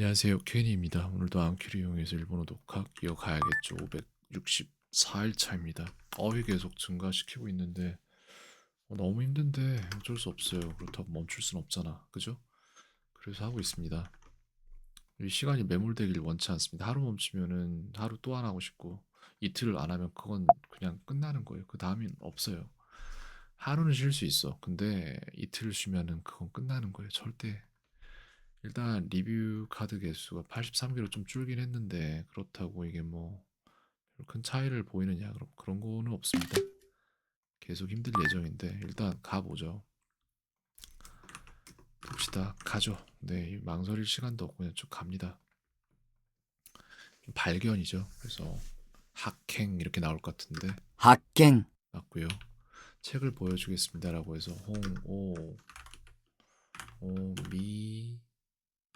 안녕하세요. 케니입니다. 오늘도 안큐를 이용해서 일본어 독학 이어가야겠죠. 564일차입니다. 어휘 계속 증가시키고 있는데 어, 너무 힘든데 어쩔 수 없어요. 그렇다고 멈출 순 없잖아. 그죠? 그래서 하고 있습니다. 이 시간이 매몰되길 원치 않습니다. 하루 멈추면은 하루 또 안 하고 싶고 이틀을 안 하면 그건 그냥 끝나는 거예요. 그 다음엔 없어요. 하루는 쉴 수 있어. 근데 이틀을 쉬면은 그건 끝나는 거예요. 절대 일단 리뷰 카드 개수가 83개로 좀 줄긴 했는데 그렇다고 이게 뭐 큰 차이를 보이느냐 그럼 그런 거는 없습니다. 계속 힘들 예정인데 일단 가보죠. 봅시다. 가죠. 네, 이 망설일 시간도 없고 그냥 쭉 갑니다. 좀 발견이죠. 그래서 학행 이렇게 나올 것 같은데 発見 맞고요. 책을 보여주겠습니다라고 해서 홍오 오미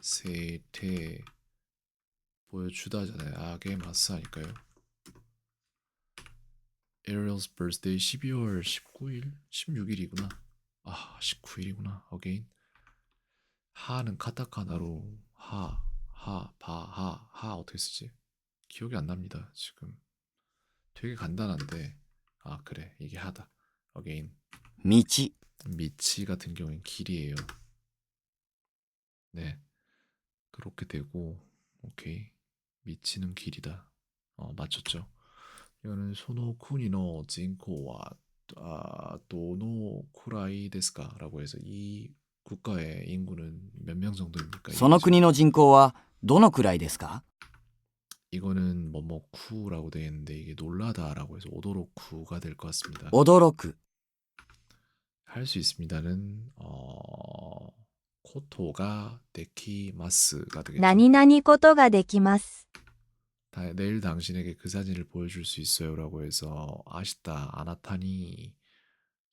세테 보여주다잖아요. 악의 마스하니까요. Ariel's birthday 12월 19일, 16일이구나. 아, 19일이구나. again. 하는 카타카나로 하, 하, 바, 하, 하 어떻게 쓰지? 기억이 안 납니다. 지금 되게 간단한데 아 그래 이게 하다. again. 道 미치 같은 경우엔 길이에요. 네. 그렇게 되고, 오케이. 미치는 길이다. 어, 맞췄죠. 이거는 소노쿠니노 진코와 아, 도노 쿠라이 데스까? 라고 해서 이 국가의 인구는 몇 명 정도입니까? その国の人口はどのくらいですか 이거는 뭐뭐쿠라고 되어 있는데 이게 놀라다라고 해서 오도로쿠가 될 것 같습니다. 驚く 할 수 있습니다는 어 코토가 데키마스가 되겠죠. 何々ことができます。 다- 내일 당신에게 그 사진을 보여줄 수 있어요라고 해서 아시다 아나타니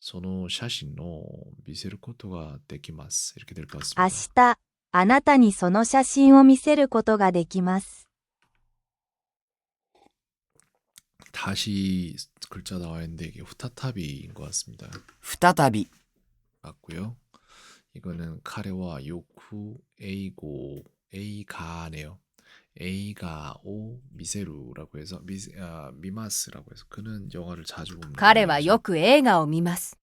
소노 샤신노 미세르 코토가 데키마스 이렇게 될 것 明 같습니다. 日、あなたにその写真を見せることができます。 다시 글자 나와 있는데 이게 후타타비인 것 같습니다. 再び 맞고요. 이거는 카레와 요쿠 에이고 에이가네요. 에이가오 미세루라고 해서 미스 아, 미마스라고 해서 그는 영화를 자주 봅니다. 카레와 요쿠 에이가오 미마스.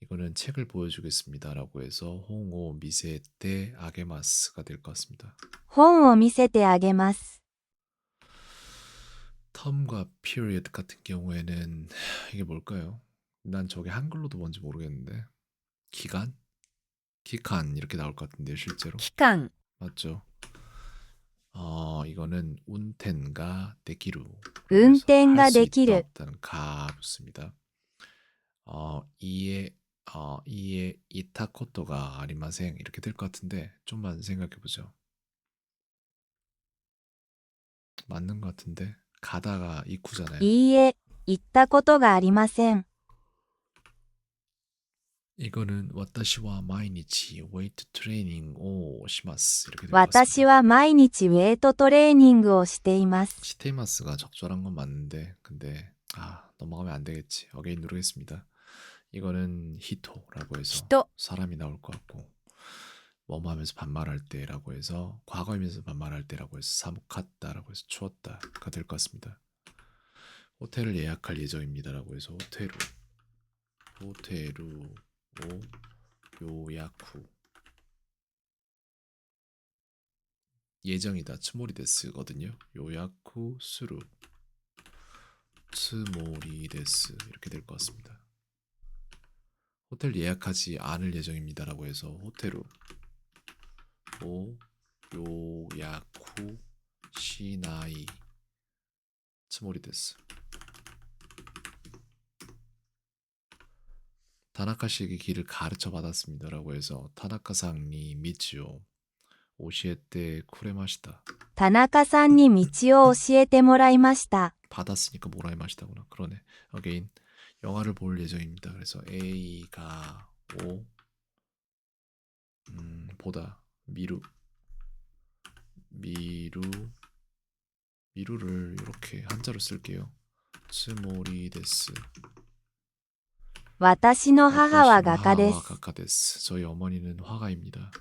이거는 책을 보여주겠습니다라고 해서 홍오 미세테 아게마스가 될 것 같습니다. 홍오 미세테 아게마스. 텀과 피리어드 같은 경우에는 이게 뭘까요? 난 저게 한글로도 뭔지 모르겠는데 기간? 키칸 이렇게 나올 것 같은데 실제로 키칸 맞죠? 어 이거는 운텐가 데키루 운텐가 데키루 가 붙습니다. 어 이에 어 이에 이타코토가 아리마생 이렇게 될 것 같은데 좀만 생각해 보죠. 맞는 것 같은데 가다가 이쿠잖아요. 이에 이타코토가 아리마생. 이거는 와타시와 마이니치 웨이트 트레이닝 오 시마스 이렇게 될 것 같습니다. 私は毎日ウェイトトレーニングをしています。 시테마스가 적절한 건 맞는데 근데 아 넘어가면 안 되겠지. 어게인 누르겠습니다. 이거는 히토라고 해서 人、 사람이 나올 것 같고 뭐뭐 하면서 반말할 때라고 해서 과거이면서 반말할 때라고 해서 사무갔다라고 해서 추웠다가 될 것 같습니다. 호텔을 예약할 예정입니다라고 해서 호텔루 호텔루 오 요약 후 예정이다. 츠모리데스거든요. 요약 후 수루. 츠모리데스. 이렇게 될 것 같습니다. 호텔 예약하지 않을 예정입니다 라고 해서 호텔로. 오 요약 후 시나이. 츠모리데스 타나카씨에게 길을 가르쳐 받았습니다라고 해서 타나카상니 미치오 오시에테 쿠레마시다. 타나카상니 미치오 오시에테 모라이마시다. 받았으니까 모라이마시다구나. 그러네. 어게인 영화를 볼 예정입니다. 그래서 에이가 오 음, 보다 미루 미루 미루를 이렇게 한자로 쓸게요. 스모리 데스 私の母は画家で 하와 す。 가카 데스 저희 어머니는 화가입니다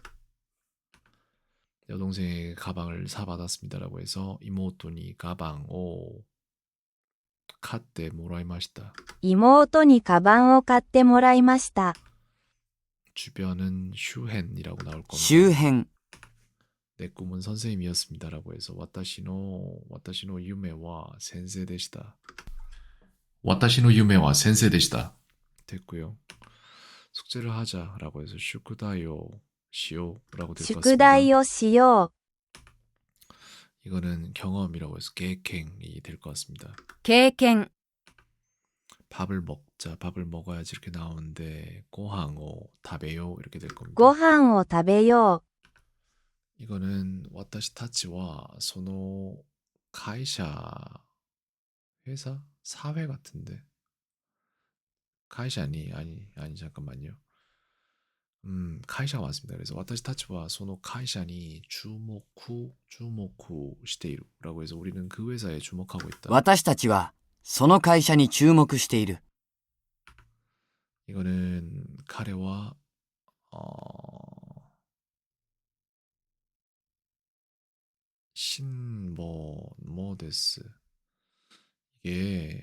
여동생의 가방을 사받았습니다라고 해서 이모토니 가방 오 카테 모라이마시다. 妹にカバンを買ってもらいました。 주변은 슈헨이라고 나올 겁니다. 周辺、 내 꿈은 선생님이었습니다라고 해서 와타시노 와타시노 유메와 센세 되시다. 와타시노 유메와 센세 되시다. 됐고요. 숙제를 하자라고 해서 슈쿠다이오 시오라고 슈쿠다이오 시오. 이거는 경험이라고 해서 계행이 될 것 같습니다. 계행. 밥을 먹자, 밥을 먹어야지 이렇게 나오는데 고항오 다베요 이렇게 될 겁니다. 고항오 다베요. 이거는 와타시 타치와 소노 가이샤 회사 사회 같은데 카이샤 아니 아니 아니 잠깐만요. 음 카이샤가 맞습니다. 그래서 와타시 타치와 소노 카이샤니 주목후 주목후 시테이루라고 해서 우리는 그 회사에 주목하고 있다. 私たちはその会社に注目している。 이거는 카레와 어 신뭐 뭐데스 이게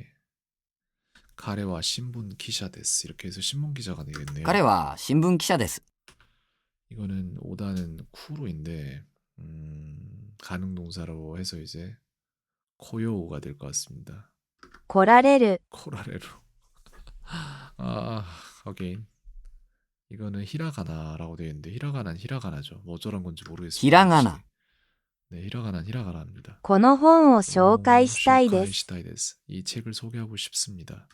카레와 신문 기샤 데스 이렇게 해서 신문 기자가 되겠네요. 카레와 신문 기샤 데스. 이거는 오다는 쿠로인데 음, 가능 동사로 해서 이제 코요가 될 것 같습니다. 코라레르. 코라레루. 아, 어게인. 이거는 히라가나라고 되어 있는데 히라가나는 히라가나죠. 뭐 어쩌란 건지 모르겠습니다. 히라가나. 혹시. 네, 히라가나는 히라가나입니다. この本を紹介したいです。 쇼카이시타이데스. 이 책을 소개하고 싶습니다.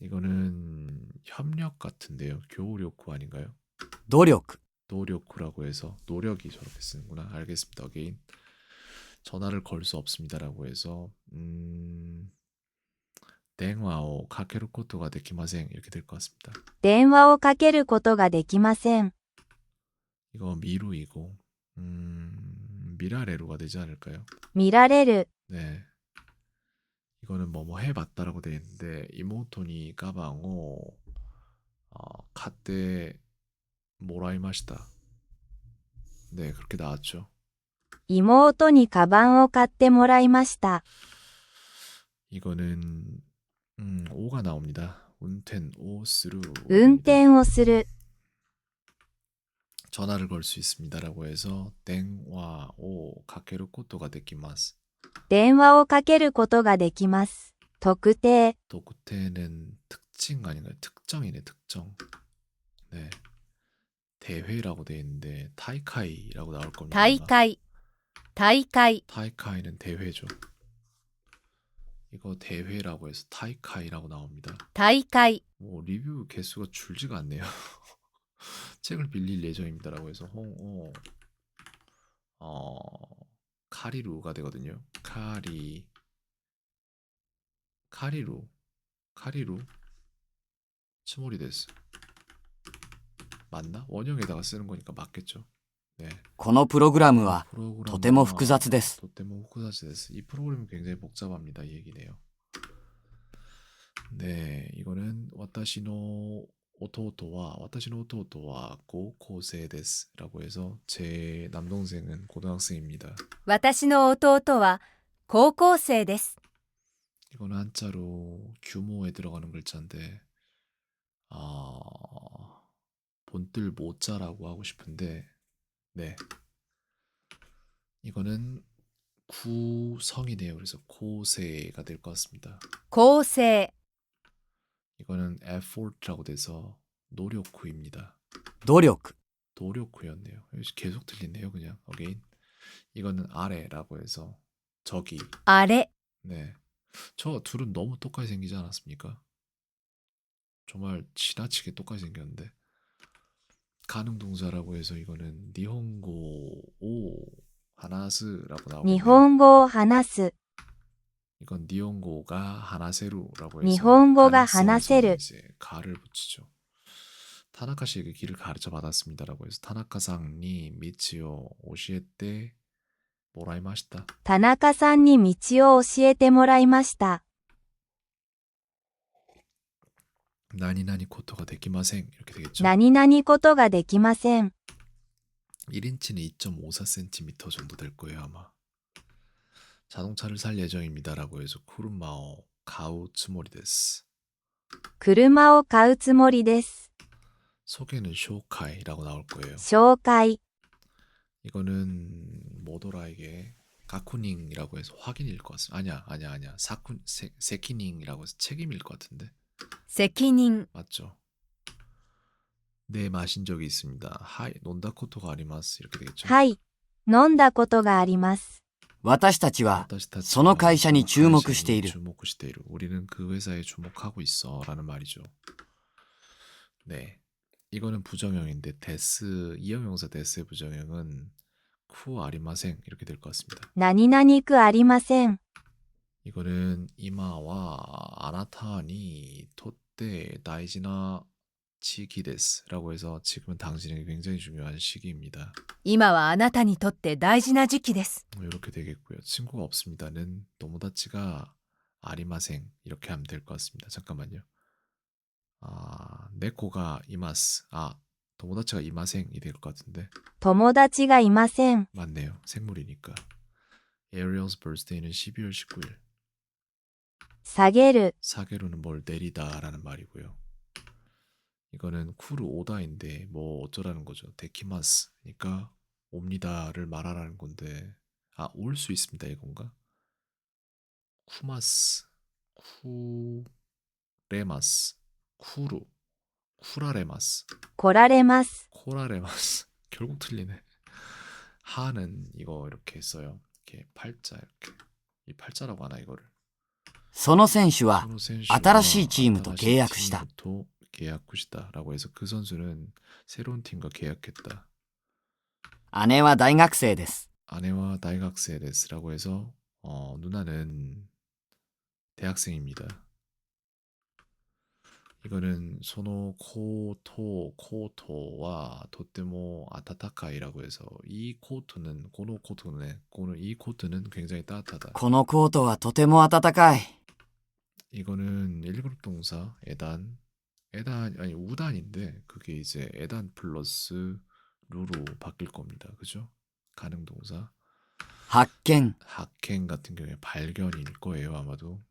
이거는 협력 같은데요. 교우력구 아닌가요? 努力、 노력구라고 해서 노력이 저렇게 쓰는구나. 알겠습니다. 어게인. 전화를 걸 수 없습니다라고 해서 음 땡와오 카케루 코토가 데키마생 이렇게 될 것 같습니다. 電話をかけることができません。 이거 미루이고 음, 미라레로가 되지 않을까요? 미라레르. 네. 이거는 뭐뭐 해봤다라고 되어 있는데 이모토니 까방오 어, 카테 모라이마시다. 네, 그렇게 나왔죠. 이모토니 가방을 카테 모라이마시다. 이거는 음, 오가 나옵니다. 운텐 오 스루. 운텐 오 스루. 전화를 걸 수 있습니다라고 해서 땡와 오 가케루 코토가 데키마스. 電話をかけることができます。特定。 도쿠테는 특징 아닌가요? 특정이네 특정. 네. 대회라고 돼 있는데 타이카이라고 나올 겁니다. 大会、大会、 타이카이는 대회죠. 이거 대회라고 해서 타이카이라고 나옵니다. 大会、 뭐 리뷰 개수가 줄지가 않네요. 책을 빌릴 예정입니다라고 해서 홍어 어 카리루가 되거든요. 카리 카리루 카리루 스몰이 됐어. 맞나? 원형에다가 쓰는 거니까 맞겠죠. 네. このプログラムは 프로그램 とても複雑です。 도테모 후쿠다치です. 이 프로그램이 굉장히 복잡합니다. 이 얘기네요. 네, 이거는 와타시노 오토오토와 와타시노 오토오토와 고고세 데스라고 해서 제 남동생은 고등학생입니다. 와타시노 오토오토와 고고세 데스. 이거는 한자로 규모에 들어가는 글자인데 아 본뜰 모자라고 하고 싶은데 네 이거는 구성이네요. 그래서 고세가 될 것 같습니다. 고세 이거는 effort라고 돼서 노력구입니다. 노력. 노력구였네요. 계속 들리네요, 그냥. 어게인. 이거는 아래라고 해서 저기. 아래. 네. 저 둘은 너무 똑같이 생기지 않았습니까? 정말 지나치게 똑같이 생겼는데. 가능 동사라고 해서 이거는 니혼고 오 하나스라고 나오고. 니혼고 하나스. 이건 니혼고가 하나세루라고 해서 니혼고가 하나세루 이제 가를 붙이죠. 타나카씨에게 길을 가르쳐 받았습니다라고 해서 타나카상니 미치오 오시에테 모라이마시다. 타나카상니 미치오 오시에테 모라이마시다. 나니나니 코토가 데키마생 이렇게 되겠죠. 나니나니 코토가 데키마생. 1인치는 2.54cm 정도 될 거예요 아마. 자동차를 살 예정입니다라고 해서 쿠르마오 가우 츠모리 데스. 車を買うつもりです。 소개는 쇼카이라고 나올 거예요. 紹介。 이거는 뭐더라 이게 가쿠닝이라고 해서 확인일 것 같습니다. 아니야 아니야 아니야 사쿠 세, 세키닝이라고 해서 책임일 것 같은데 責任、 맞죠? 네 마신 적이 있습니다. 하이 논다코토가 아리마스 이렇게 되겠죠? はい。飲んだことがあります。 私たちは、 私たちはその会社に注目している。 주목している. 우리는 그 회사에 주목하고 있어라는 말이죠. 네. 이거는 부정형인데 데스 이형용사 데스의 부정형은 쿠 아리마생 이렇게 될 것 같습니다. 何々くありません。 이거는 이마와 아나타니 토때 다이지나 치기데스라고 해서 지금은 당신에게 굉장히 중요한 시기입니다. 今はあなたにとって大事な時期です。 이렇게 되겠고요. 친구가 없습니다는 도모다치가 아리마생 이렇게 하면 될 것 같습니다. 잠깐만요. 아, 네코가 이마스. 아, 도모다치가 이마생이 될 것 같은데. 友達がいません。 맞네요. 생물이니까. Ariel's birthday는 12월 19일. 下げる。 사계로는 뭘 내리다라는 말이고요. 이거는 쿠르 오다인데 뭐 어쩌라는 거죠. 데키마스. 그러니까 옵니다를 말하라는 건데 아 올 수 있습니다 이건가? 쿠마스 쿠레마스 쿠루 쿠라레마스 来られます。 코라레마스 결국 틀리네. 하는 이거 이렇게 써요. 이렇게 팔자 이렇게 이 팔자라고 하나 이거를. その選手は、その選手は新しいチームと契約した。 新しいチームと契約した라고 해서 그 선수는 새로운 팀과 계약했다. 姉は大学生です。 아내와 다이각세 데스라고 해서 어, 누나는 대학생입니다. 이거는 소노 코토 코토와 도테모 아타타카이라고 해서 이 코트는 고노 코트네 고노 이 코트는 굉장히 따뜻하다. このコートはとても暖かい。 이거는 1그룹 동사 에단 에단 아니 우단인데 그게 이제 에단 플러스 루로 바뀔 겁니다. 그죠? 가능 동사. 학갱. 학갱 같은 경우에 발견일 거예요, 아마도.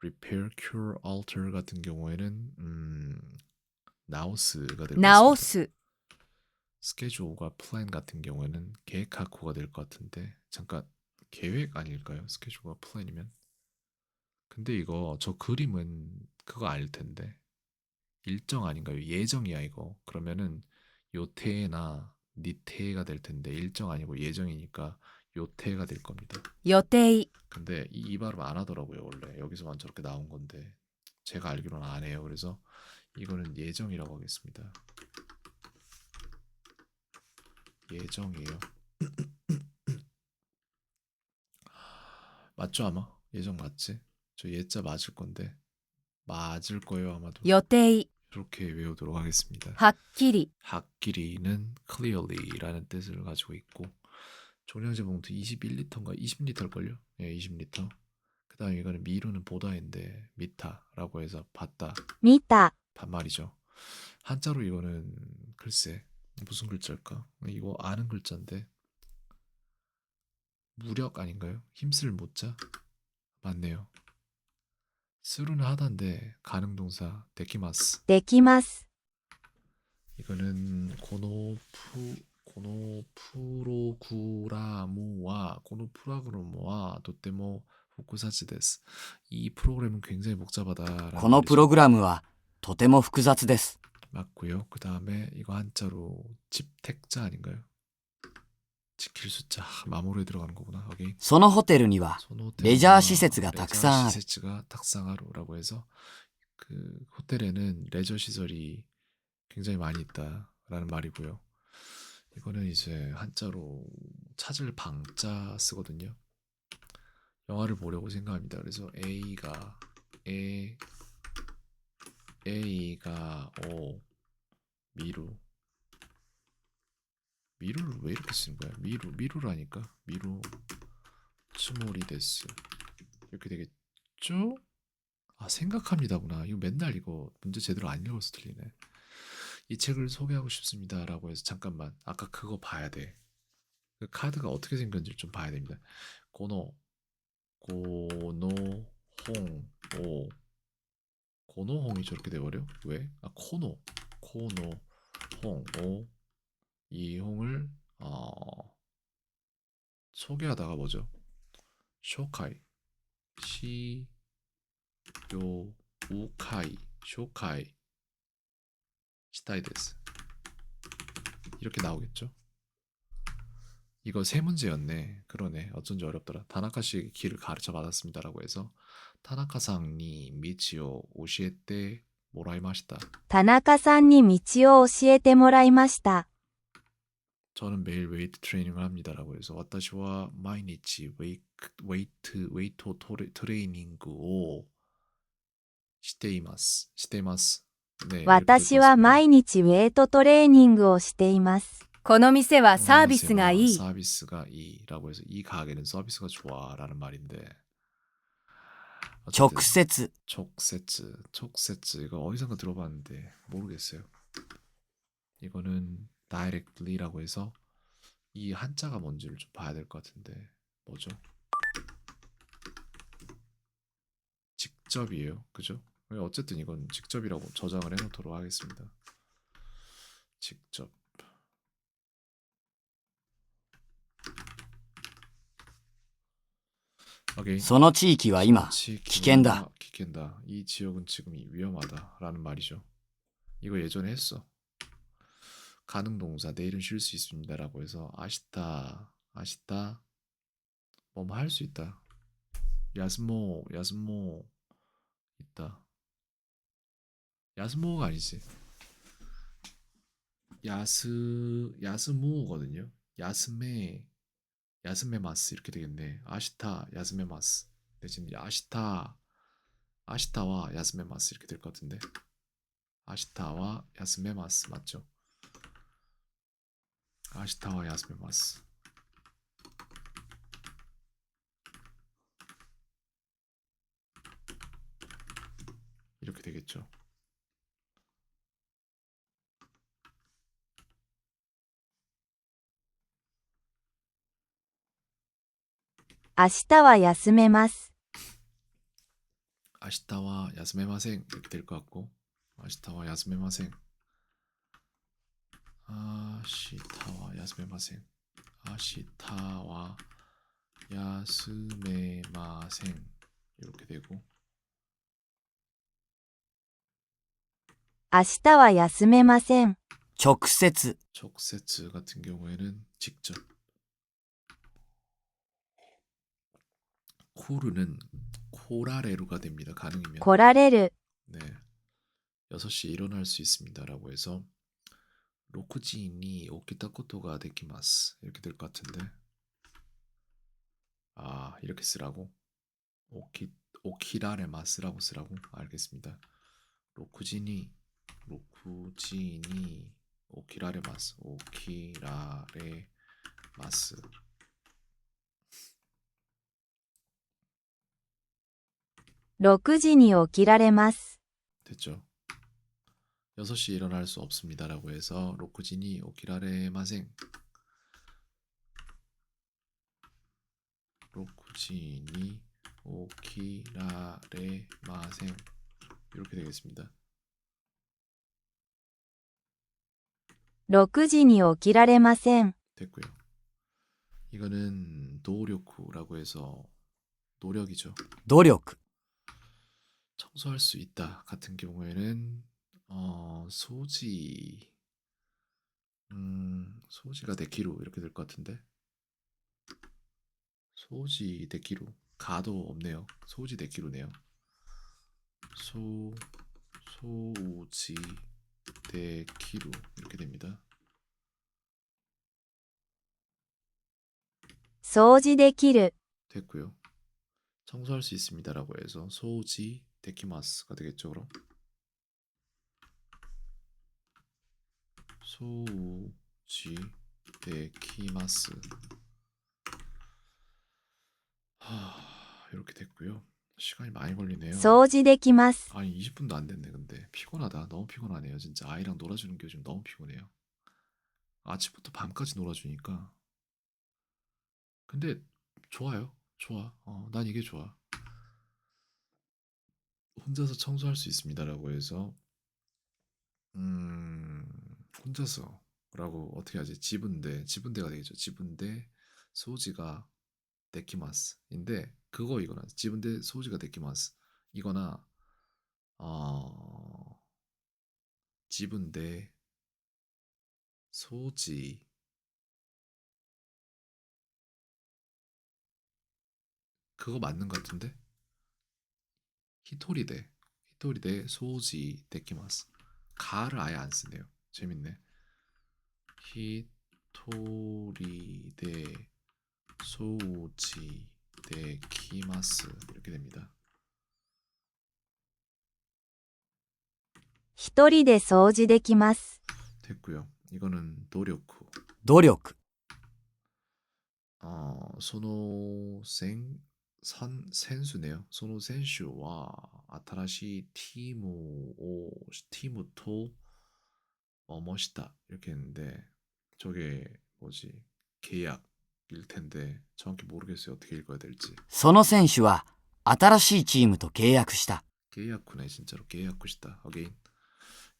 repair, cure, alter 같은 경우에는 음 나우스가 될 나우스. 스케줄과 플랜 같은 경우에는 계획하고가 될 것 같은데 잠깐 계획 아닐까요? 스케줄과 플랜이면. 근데 이거 저 그림은 그거 알 텐데 일정 아닌가요? 예정이야 이거. 그러면은 요태나 니태가 될 텐데 일정 아니고 예정이니까 요태가 될 겁니다. 여태이 근데 이, 이 발음 안 하더라고요 원래 여기서만 저렇게 나온 건데 제가 알기로는 안 해요. 그래서 이거는 예정이라고 하겠습니다. 예정이에요. 맞죠 아마 예정 맞지? 저 예자 맞을 건데 맞을 거예요 아마도. 여태이 그렇게 외우도록 하겠습니다. 학끼리. 학끼리는 clearly라는 뜻을 가지고 있고 종량제 봉투 21리터인가 20리터일 걸요. 예, 20리터. 그다음 이거는 미루는 보다인데 미타라고 해서 봤다. 미타. 반말이죠. 한자로 이거는 글쎄 무슨 글자일까? 이거 아는 글자인데 무력 아닌가요? 힘쓸 못자 맞네요. 스루는 하다인데 가능동사 데키마스 できます。 이거는 고노프 고노프로구라무와 고노프라그라무와 도테모 후쿠사치 데스. 이 프로그램은 굉장히 복잡하다. このプログラムは、とても複雑です。 맞고요. 그 다음에 이거 한자로 집택자 아닌가요? 지킬 숫자 마모르에 들어가는 거구나. 여기 そのホテルには、 소노테마 レジャー施設がたくさんある 레저施設가 탁상하루라고 해서 그 호텔에는 레저 시설이 굉장히 많이 있다라는 말이고요. 이거는 이제 한자로 찾을 방자 쓰거든요. 영화를 보려고 생각합니다. 그래서 A가 A A가 O 미루 미루를 왜 이렇게 쓰는 거야? 미루 미루라니까 미루 스몰이 데스 이렇게 되겠죠? 아 생각합니다구나. 이거 맨날 이거 문제 제대로 안 읽어서 틀리네. 이 책을 소개하고 싶습니다라고 해서 잠깐만 아까 그거 봐야 돼. 그 카드가 어떻게 생겼는지 좀 봐야 됩니다. 고노 고노 홍오 고노홍이 저렇게 돼버려? 왜? 아 코노 코노 홍오 이홍을 어, 소개하다가 뭐죠? 쇼카이 시 요 우카이 쇼카이 시타이데스 이렇게 나오겠죠? 이거 세 문제였네. 그러네. 어쩐지 어렵더라. 다나카씨 길을 가르쳐 받았습니다라고 해서 타나카상니 미치오 오시에테 모라이마시다. 타나카상니 미치오 오시에테 모라이마시다. 저는 매일 웨이트 트레이닝을 합니다라고 해서 와타시와 마이니치 웨이트 웨이트 웨이트 토레, 트레이닝을 시테이마스 시테이마스 네. 이렇게 私は 읽었습니다. 毎日ウェイトトレーニングをしています。この店はサービスがいい。 서비스가 이라고 해서 이 가게는 서비스가 좋아라는 말인데 直 어쨌든 接 촉세츠 촉세츠 이거 어디선가 들어봤는데 모르겠어요. 이거는 directly라고 해서 이 한자가 뭔지를 좀 봐야 될 것 같은데 뭐죠? 직접이에요, 그죠? 어쨌든 이건 직접이라고 저장을 해놓도록 하겠습니다. 직접. 오케이. その地域は今 지- 기켄다. 기켄다. 이 지역은 지금 위험하다라는 말이죠. 이거 예전에 했어. 가능 동사 내일은 쉴 수 있습니다라고 해서 아시다 아시다 뭐뭐 할 수 있다. 야스모 야스모 있다. 야스모가 아니지. 야스 야스모거든요. 야스메 야스메마스 이렇게 되겠네. 아시타 야스메마스 대신 아시타 아시타와 야스메마스 이렇게 될 것 같은데 아시타와 야스메마스 맞죠? 아시타와 야스메마스 이렇게 되겠죠. 明日は休めます。 아시타와 야스메마생 이렇게 될 것 같고 아시타와 야스메마생 아시타와 야스메마생 아시타와 야스메마생 이렇게 되고 明日は休めません。直接 촉세츠 같은 경우에는 직접 코르는 코라레루가 됩니다. 가능이면 来られる。 네. 6시에 일어날 수 있습니다라고 해서 로쿠지인이 오키타 코토가 데키마스. 이렇게 될 것 같은데. 아 이렇게 쓰라고? 오키 오키라레마스라고 쓰라고? 알겠습니다. 로쿠지니 로쿠지니 오키라레마스 오키라레마스. 로쿠지니 오키라레마스. 됐죠? 6시 일어날 수 없습니다라고 해서 로쿠지니 오키라레마생 로쿠지니 오키라레마생 이렇게 되겠습니다. 6時に起きられません。 됐고요. 이거는 노력구라고 해서 노력이죠. 努力 청소할 수 있다 같은 경우에는 어 소지 음 소지가 데키루 이렇게 될 것 같은데 소지 데키루 가도 없네요 소지 데키루네요 소 소지 데키루 이렇게 됩니다 掃除できる。 됐고요 청소할 수 있습니다라고 해서 소지 데키마스가 되겠죠 그럼 소지 데키마스 하... 이렇게 됐고요. 시간이 많이 걸리네요. 소지데키마스. 아니 20분도 안 됐네 근데 피곤하다. 너무 피곤하네요. 진짜 아이랑 놀아주는 게 요즘 너무 피곤해요. 아침부터 밤까지 놀아주니까. 근데 좋아요. 좋아. 어, 난 이게 좋아. 혼자서 청소할 수 있습니다라고 해서 음 혼자서 라고 어떻게 하지? 지분대 지분대가 되겠죠. 지분대 소지가 데키마스인데 그거 이거나 지분대 소지가 데키마스 이거나 어, 지분대 소지 그거 맞는 것 같은데? 히토리대 히토리대 소지 데키마스. 가를 아예 안 쓰네요 재밌네. 히토리데 소지 데키마스 이렇게 됩니다. 히토리데 소지 데키마스. 됐고요. 이거는 노력구. 노력. 어, 소노생 선 선수네요. 소노 선수와 아타라시 팀을 팀을 어, 멋있다 이렇게 했는데 저게 뭐지 계약일 텐데 정확히 모르겠어요 어떻게 읽어야 될지 その選手は新しいチームと契約した。 계약구네 진짜로 계약구시다 어게인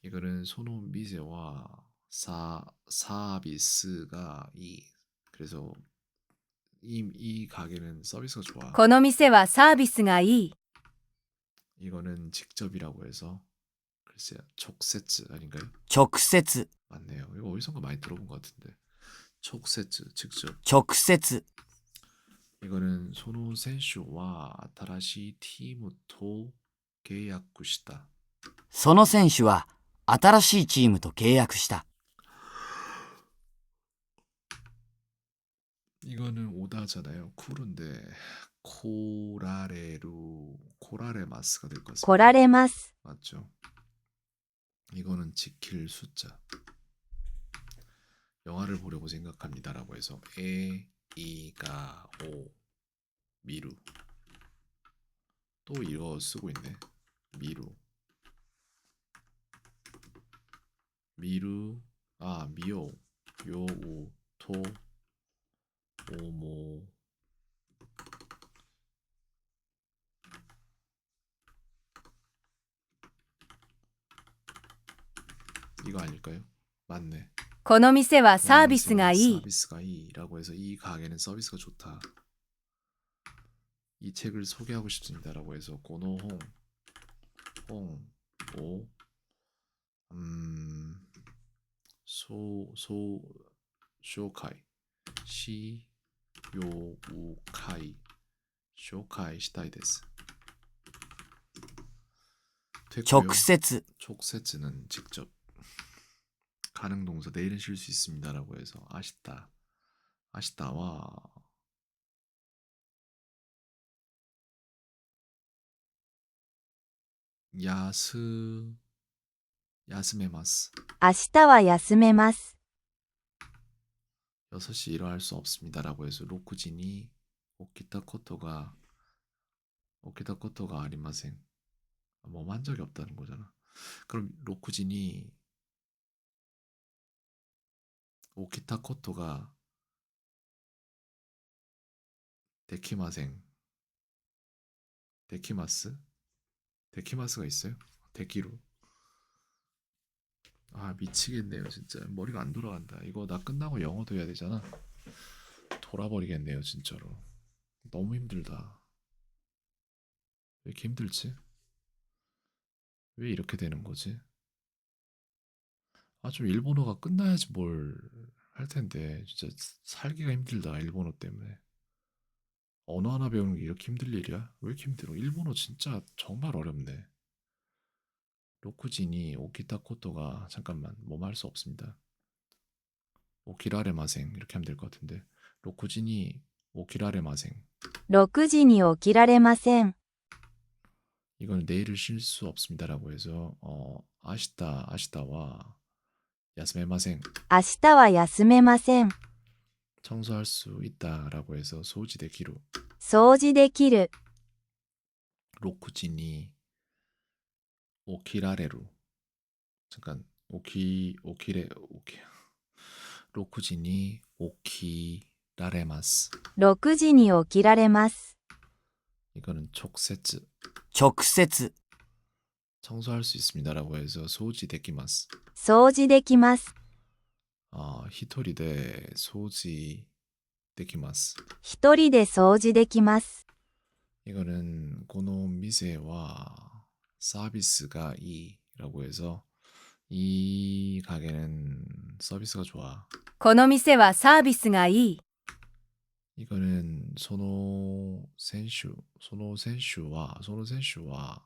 이거는 소노 미세와 사 사비스가 이 그래서 이, 이 가게는 서비스가 좋아 この店はサービスがいい。 이거는 직접이라고 해서 글쎄요 촉세츠 아닌가요? 直接、 맞네요 이거 어디선가 많이 들어본 것 같은데 촉세츠 직접 直接、 이거는 소노 센슈와 아타라시 티무토 계약구시다 その選手は新しいチームと契約した。 이거는 오다잖아요 쿠르인데 코라레루 코라레마스가 될 것 같습니다 来られます。 맞죠 이거는 지킬 숫자. 영화를 보려고 생각합니다라고 해서 에, 이 가, 오, 미루. 또 이거 쓰고 있네. 미루. 미루. 아 미오 요우 토 오모 이거 아닐까요? 맞네 この店はサービスがいい。 서비스가 이라고 해서 이 가게는 서비스가 좋다. 이 책을 소개하고 싶습니다라고 해서 고노홍 홍오 음 소소 쇼카이 시 요우카이 쇼카이 시다이 데스. 됐고요. 直接、 촉세츠는 직접 가능 동사 내일은 쉴 수 있습니다라고 해서 아쉽다. 아쉽다. 와. 야스 야스메마스. 아시타와 야스메마스. 6시 일어날 수 없습니다라고 해서 로쿠진이 오키타 코토가 오키타 코토가 아리마생. 뭐 뭐만 적이 없다는 거잖아. 그럼 로쿠진이 오키타 코토가 데키마생 데키마스? 데키마스가 있어요? 데키루 아 미치겠네요 진짜. 머리가 안 돌아간다. 이거 나 끝나고 영어도 해야 되잖아. 돌아버리겠네요 진짜로. 너무 힘들다. 왜 이렇게 힘들지? 왜 이렇게 되는 거지? 아 좀 일본어가 끝나야지 뭘 할 텐데 진짜 살기가 힘들다 일본어 때문에 언어 하나 배우는 게 이렇게 힘들 일이야? 왜 이렇게 힘들어? 일본어 진짜 정말 어렵네 로쿠진이 오키타 코토가 잠깐만 뭐 할 수 없습니다. 오키라레 마생 이렇게 하면 될 것 같은데 로쿠진이 오키라레 마생 6時に起きられません。 이거는 내일을 쉴 수 없습니다라고 해서 어 아시다 아시다와 야스메 마생 明日は休めません。 청소할 수 있다라고 해서 소지대 기루 掃除できる。 로쿠지니 오키라레루 잠깐 오키 오키레 오키 로쿠지니 오키라레마스 6時に起きられます。 이거는 촉세츠 直接、 청소할 수 있습니다라고 해서 소지 데키마스. 소지 데키마스. 아, 히토리 데 소지 데키마스. 히토리 데 소지 데키마스. 이거는 고노 미세와 서비스가 이라고 해서 이 가게는 서비스가 좋아. 고노 미세와 서비스가 이. 이거는 소노 센슈, 소노 센슈와 소노 센슈와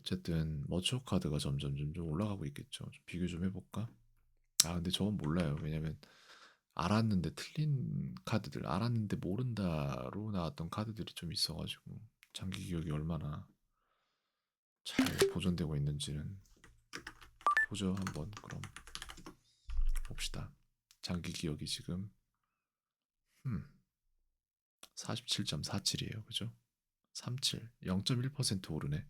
어쨌든 머추어 카드가 점점 점점 올라가고 있겠죠. 좀 비교 좀 해볼까? 아 근데 저건 몰라요. 왜냐면 알았는데 틀린 카드들, 알았는데 모른다로 나왔던 카드들이 좀 있어가지고 장기 기억이 얼마나 잘 보존되고 있는지는 보죠 한번 그럼 봅시다. 장기 기억이 지금 음, 47.47이에요. 그죠? 37, 0.1% 오르네.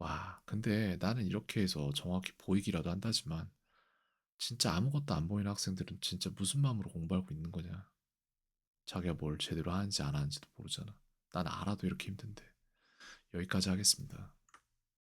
와, 근데 나는 이렇게 해서 정확히 보이기라도 한다지만 진짜 아무것도 안 보이는 학생들은 진짜 무슨 마음으로 공부하고 있는 거냐? 자기가 뭘 제대로 하는지 안 하는지도 모르잖아. 난 알아도 이렇게 힘든데. 여기까지 하겠습니다.